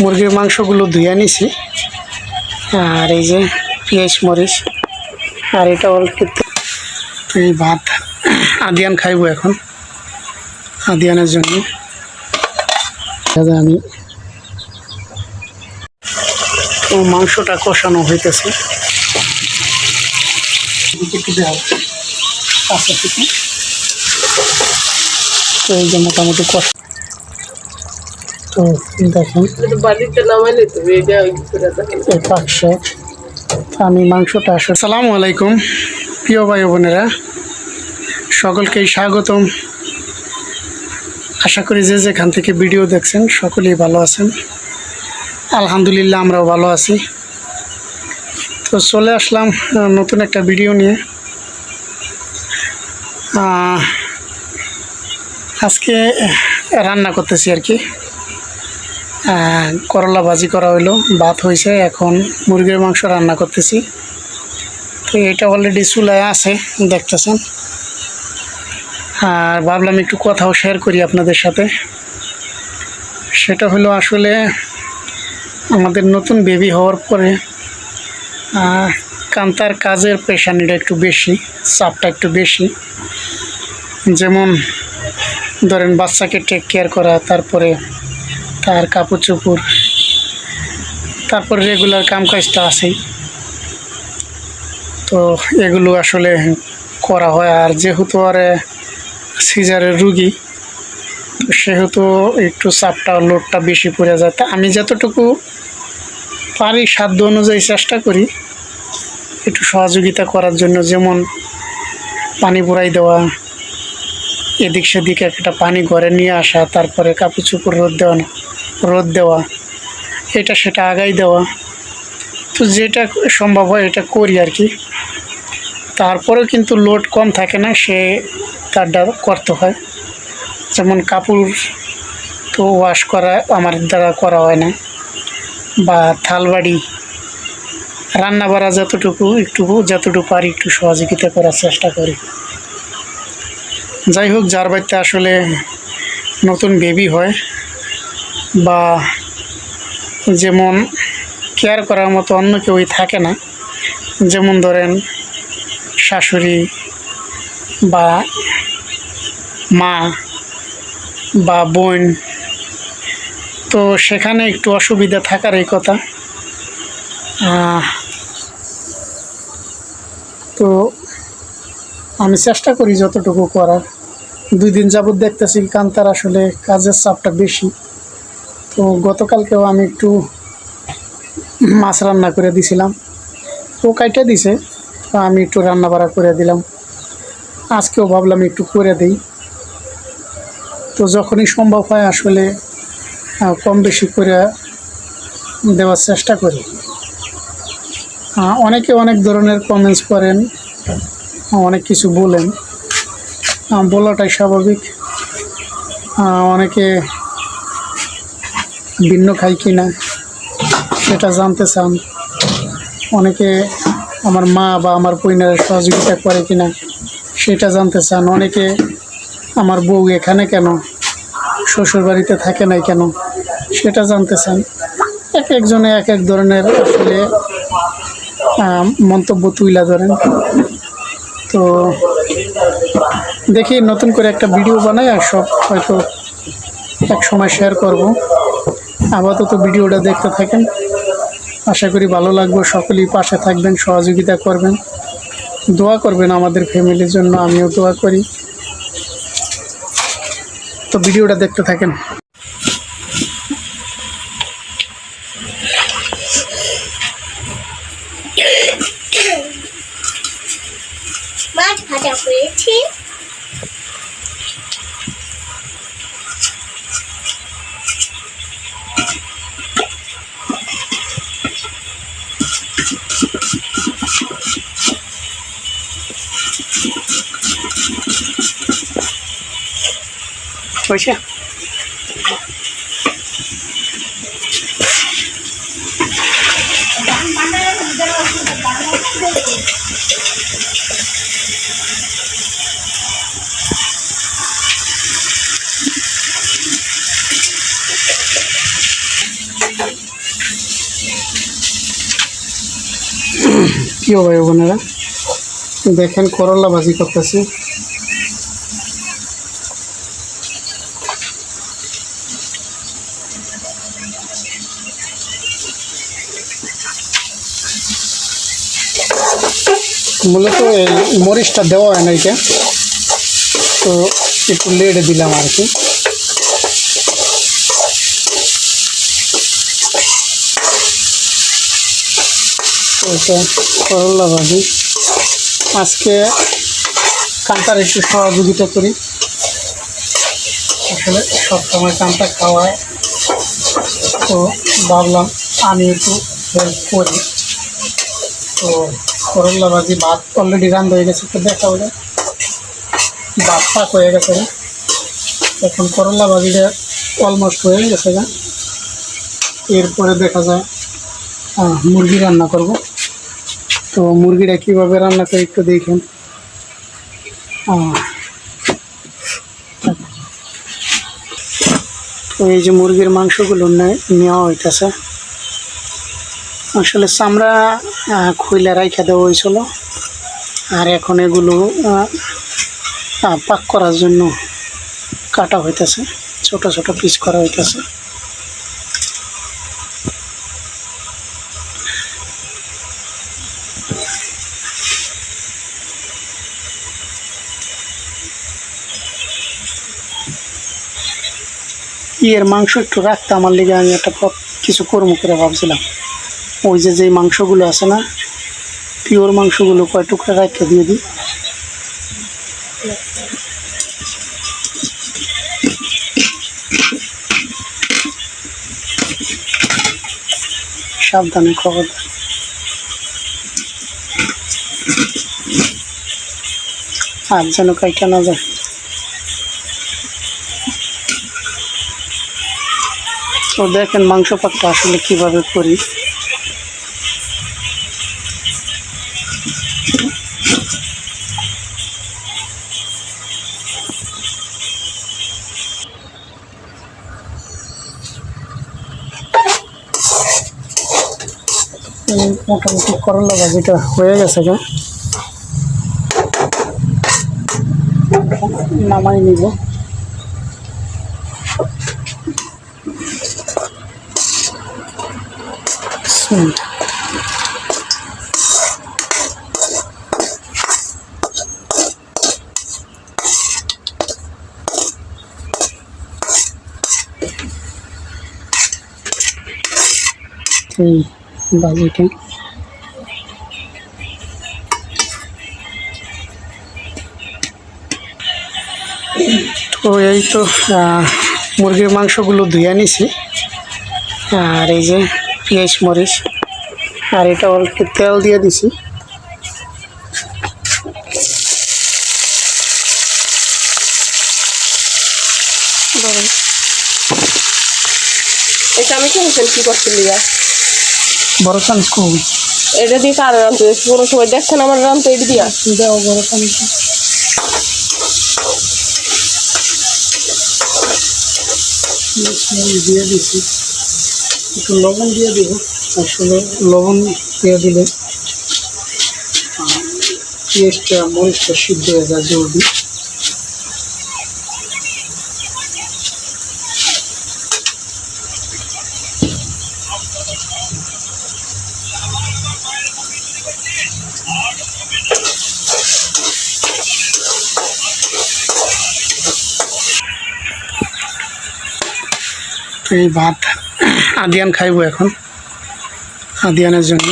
মুরগির মাংসগুলো ধুয়ে নিছি। আর এই যে পেঁয়াজ, মরিচ, আর এটা অল্প এই ভাত। আদিয়ান খাইবো এখন। আদিয়ানের জন্য। আমি তো মাংসটা কষানো হইতেছে। দেওয়া তো এই যে মোটামুটি কষা তো দেখেন। পাকশে আমি মাংসটা আসলে সালামু আলাইকুম প্রিয় ভাই বোনেরা। সকলকেই স্বাগতম। আশা করি যে যেখান থেকে ভিডিও দেখছেন সকলেই ভালো আছেন। আলহামদুলিল্লাহ আমরাও ভালো আছি। তো চলে আসলাম নতুন একটা ভিডিও নিয়ে। আজকে রান্না করতেছি আর কি। করলা ভাজি করা হইল, ভাত হয়েছে এখন মুরগির মাংস রান্না করতেছি। তো এটা অলরেডি চুলায় আছে, দেখতেছেন। আর ভাবলাম একটু কথাও শেয়ার করি আপনাদের সাথে। সেটা হলো আসলে আমাদের নতুন বেবি হওয়ার পরে কান্তার কাজের পেশানিটা একটু বেশি, চাপটা একটু বেশি। যেমন ধরেন বাচ্চাকে টেক কেয়ার করা, তারপরে তার কাপড় চোপড়, তারপর রেগুলার কাম কাজটা আছেই। তো এগুলো আসলে করা হয়, আর যেহেতু আর সিজারের রুগী সেহেতু একটু চাপটা লোডটা বেশি পড়ে যায়। তা আমি যতটুকু পারি সাধ্য অনুযায়ী চেষ্টা করি একটু সহযোগিতা করার জন্য, যেমন পানি পুরাই দেওয়া এদিক সেদিক একটা পানি ঘরে নিয়ে আসা, তারপরে কাপড় চোপড় রোদ দেওয়া রোদ দেওয়া, এটা সেটা আগাই দেওয়া। তো যেটা সম্ভব হয় এটা করি আর কি। তারপরেও কিন্তু লোড কম থাকে না, সে তারটা করতে হয়। যেমন কাপড় তো ওয়াশ করা আমার দ্বারা করা হয় না, বা থালবাড়ি রান্না বাড়া যতটুকু, একটু যতটুকু পারি একটু সহযোগিতা করার চেষ্টা করি। যাই হোক, যার বাড়িতে আসলে নতুন বেবি হয় বা যেমন কেয়ার করার মতো অন্য কেউই থাকে না, যেমন ধরেন শাশুড়ি বা মা বা বোন, তো সেখানে একটু অসুবিধা থাকার এই কথা। তো আমি চেষ্টা করি যতটুকু করার। দুই দিন যাবত দেখতেছি কান্তার আসলে কাজের চাপটা বেশি। তো গতকালকেও আমি একটু মাছ রান্না করে দিছিলাম। ও কাইটা দিছে, তো আমি একটু রান্না বাড়া করে দিলাম। আজকেও ভাবলাম একটু করে দিই। তো যখনই সম্ভব হয় আসলে কম বেশি করে দেওয়ার চেষ্টা করি। অনেকে অনেক ধরনের কমেন্টস করেন, অনেক কিছু বলেন। বলাটাই স্বাভাবিক। অনেকে ভিন্ন খাই কি না সেটা জানতে চান। অনেকে আমার মা বা আমার পরিবারের সহযোগিতা করে কি না সেটা জানতে চান। অনেকে আমার বউ এখানে কেন শ্বশুর বাড়িতে থাকে নাই কেন, সেটা জানতে চান। এক একজনে এক এক ধরনের আসলে মন্তব্য তুইলা ধরেন। তো দেখি নতুন করে একটা ভিডিও বানাই আর সব হয়তো এক সময় শেয়ার করব। আপাতত ভিডিওটা দেখতে থাকেন। আশা করি ভালো লাগবে। সকলেই পাশে থাকবেন, সহযোগিতা করবেন। দোয়া করবেন আমাদের ফ্যামিলির জন্য, আমিও দোয়া করি। তো ভিডিওটা দেখতে থাকেন। মাছ ভাজা করেছি হয়েছে কি হবে ওখানে দেখেন করলা ভাজি করতেছে। মূলত মরিচটা দেওয়া হয় না এটা। তো একটু লেড়ে দিলাম আর কি। করলা ভাজি। আজকে কান্তার একটু সহযোগিতা করি। আসলে সবসময় কান্তা খাওয়ায় তো ভাবলাম আমি একটু হেল্প করি। তো করলা ভাজি ভাত অলরেডি রান্না হয়ে গেছে তো দেখা হলে ভাত পাক হয়ে গেছে এখন করলা ভাজিটা অলমোস্ট হয়ে গেছে গা এরপরে দেখা যায় মুরগি রান্না করব। তো মুরগিটা কীভাবে রান্না করে একটু দেখেন। তো এই যে মুরগির মাংসগুলো নেওয়া হইতেছে। আসলে চামড়া খুইলা রাইখা দেওয়া হয়েছিল। আর এখন এগুলো পাক করার জন্য কাটা হইতেছে, ছোট ছোট পিস করা হইতেছে। ইয়ের মাংস একটু রাখতে আমার লিগে আমি একটা কিছু কর্ম করে ভাবছিলাম। ওই যে যেই মাংসগুলো আছে না, পিওর মাংসগুলো কয় টুকরা রাখতে দিয়ে দিই। সাবধানে খবর আর যেন কাইটা না যায়। তো দেখেন মাংস পাকটা আসলে কীভাবে করি। করলা ভাজিটা হয়ে গেছে গা নামাই নিব। এই বাজিটা তো এই তো মুরগির মাংসগুলো ধুয়ে নিছি আর এই যে পেঁয়াজ মরিচ আর এটা অল্প তেল দিয়ে দিছি। এটা আমি খেয়েছেন কি করছি গা? বড় চামচ খুব এটা দিয়ে কার রানতে? কোনো সময় দেখছেন আমার রানতে এটা দিয়া? দেও বড় চামচ। দিয়ে দিছি একটু লবণ দিয়ে দিব আসলে লবণ দিয়ে দিলে পেঁয়াজটা মরিচটা সিদ্ধ হয়ে যায় জলদি এই ভাত আদিয়ান খাইব এখন, আদিয়ানের জন্য।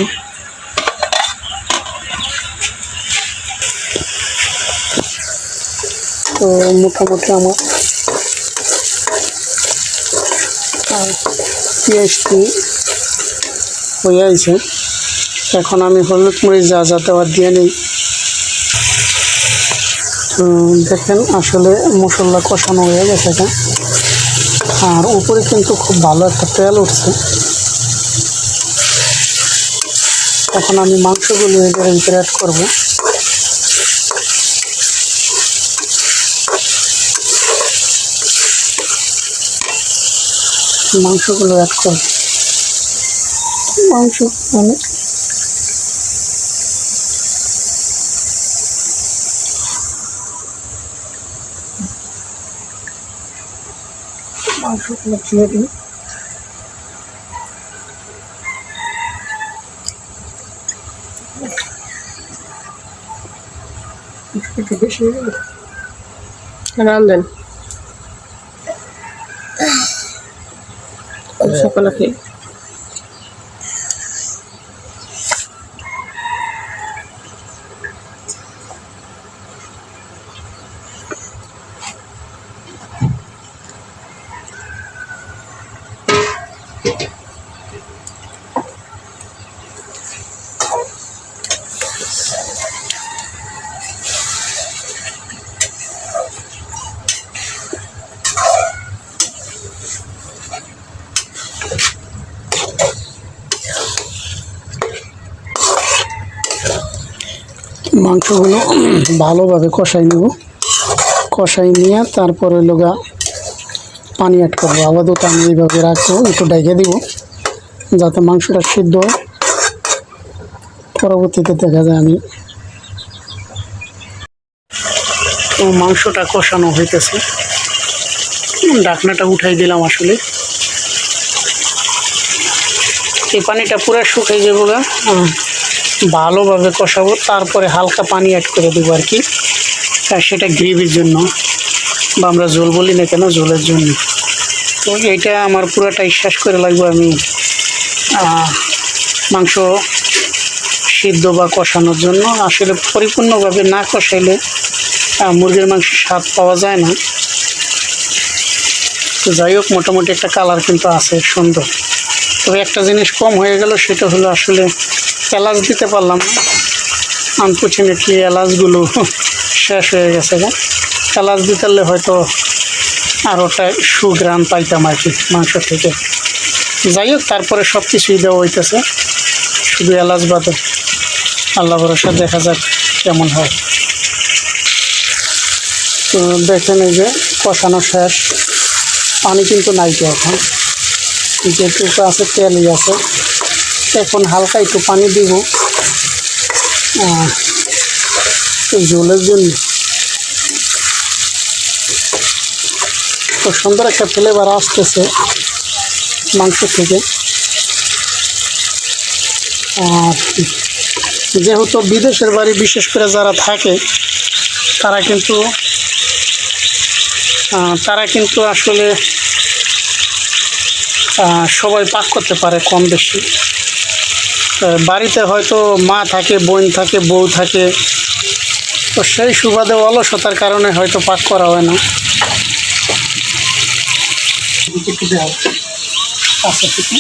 তো মোটামুটি আমার পেঁয়াজটি হয়ে আছে এখন আমি হলুদ মরিচ যা যা দেওয়ার দিয়ে নিই। দেখেন আসলে মশলা কষানো হয়ে গেছে এটা। আর উপরে কিন্তু খুব ভালো একটা তেল উঠছে। এখন আমি মাংসগুলো এদের ভিতরে অ্যাড করব। মাংসগুলো অ্যাড করব। মাংস মানে মাংসগুলো দিয়ে দিই একটু বেশি হয়ে গেল রান্ধেন সকালে খেয়ে মাংসগুলো ভালোভাবে কষাই নেব। কষাই নিয়ে তারপরে লগা পানি অ্যাড করব। আপাতত আমি এইভাবে রাখব, একটু ডেকে দিব যাতে মাংসটা সিদ্ধ হয়। পরবর্তীতে দেখা যায় আমি তো মাংসটা কষানো হইতেছে। ডাকনাটা উঠাই দিলাম আসলে। এই পানিটা পুরো শুকাই যাব। ভালোভাবে কষাবো, তারপরে হালকা পানি অ্যাড করে দেবো আর কি। আর সেটা গ্রেভির জন্য, বা আমরা ঝোল বলি না কেন, ঝোলের জন্য। তো এইটা আমার পুরোটাই শেষ করে লাগবে আমি মাংস সিদ্ধ বা কষানোর জন্য। আসলে পরিপূর্ণভাবে না কষাইলে মুরগির মাংস স্বাদ পাওয়া যায় না। তো যাই হোক, মোটামুটি একটা কালার কিন্তু আছে, সুন্দর। তবে একটা জিনিস কম হয়ে গেল, সেটা হলো আসলে এলাচ দিতে পারলাম না। আনফর্চুনেটলি এলাচগুলো শেষ হয়ে গেছে গা। এলাচ দিতে হয়তো আর ওটা সুগ্রাম পাইতাম আর কি মাংস থেকে। যাই হোক, তারপরে সব কিছুই দেওয়া হইতেছে। শুধু এলাচ বাদে আল্লাহ ভরসা, দেখা যাক কেমন হয়। তো দেখেন যে কষানো শেষ। পানি কিন্তু নাই তো এখন। যেটুকু আছে, তেলই আছে। এখন হালকা একটু পানি দিব। ঝোলের জন্য। তো সুন্দর একটা ফ্লেভার আসতেছে মাংস থেকে। আর যেহেতু বিদেশের বাড়ি, বিশেষ করে যারা থাকে, তারা কিন্তু তারা কিন্তু আসলে সবাই পাক করতে পারে কম বেশি। বাড়িতে হয়তো মা থাকে, বোন থাকে, বউ থাকে। তো সেই সুবাদে অলসতার কারণে হয়তো পাক করা হয় না। থেকে।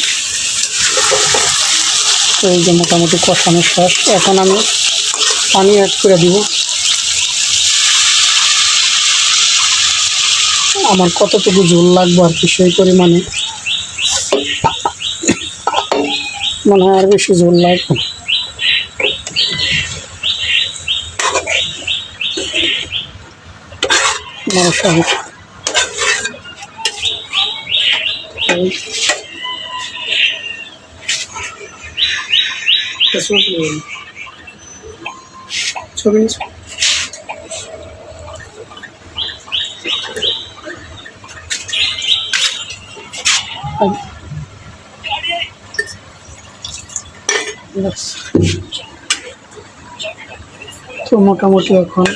তো এই যে মোটামুটি কষানো শেষ। এখন আমি পানি অ্যাড করে দিব। আমার কতটুকু ঝোল লাগবে আর কি সেই পরিমাণে। মনে হয় আর বেশি ঝোল লাগবে না। আমার সহজ এই। এটা ছবি নেই। ছবি তো মোটামুটি এখন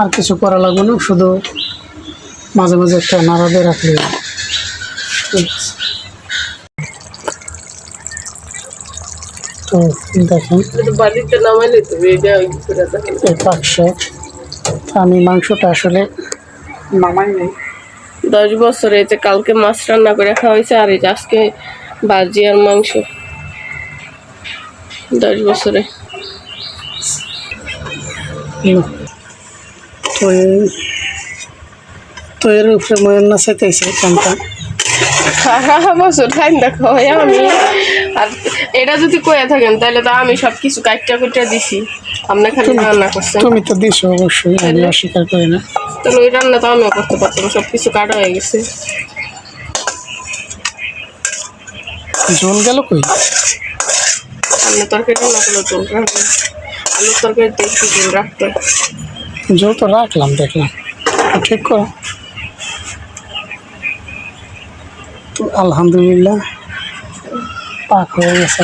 আর কিছু করা লাগবে না, শুধু মাঝে মাঝে একটা নাড়াতে রাখলে ঠিক আছে। তো দেখেন আমি মাংসটা আসলে নামাই নেই দশ বছরে যে কালকে মাছ রান্না করে খাওয়া হয়েছে, আর এই আজকে বাজি আর মাংস। দশ বছরে। তো এর উপরে ময়ূর না চাইতেছে কামটা। সারা বছর খাইন দেখো আমি আর এটা যদি কয়ে থাকেন তাহলে তো আমি সব কিছু কাটটা কুটটা দিছি। আপনি খালি রান্না করছেন। তুমি তো দিছো অবশ্যই আমি অস্বীকার করি না। তাহলে ওই রান্না তো আমিও করতে পারতাম সব কিছু কাটা হয়ে গেছে। জল গেল কই? আপনি তরকারি রান্না করলে চুল রাখবেন। আলুর তরকারিতে একটু চুল রাখতে জল তো রাখলাম দেখলাম। ঠিক করো তো আলহামদুলিল্লাহ পাক হয়ে গেছে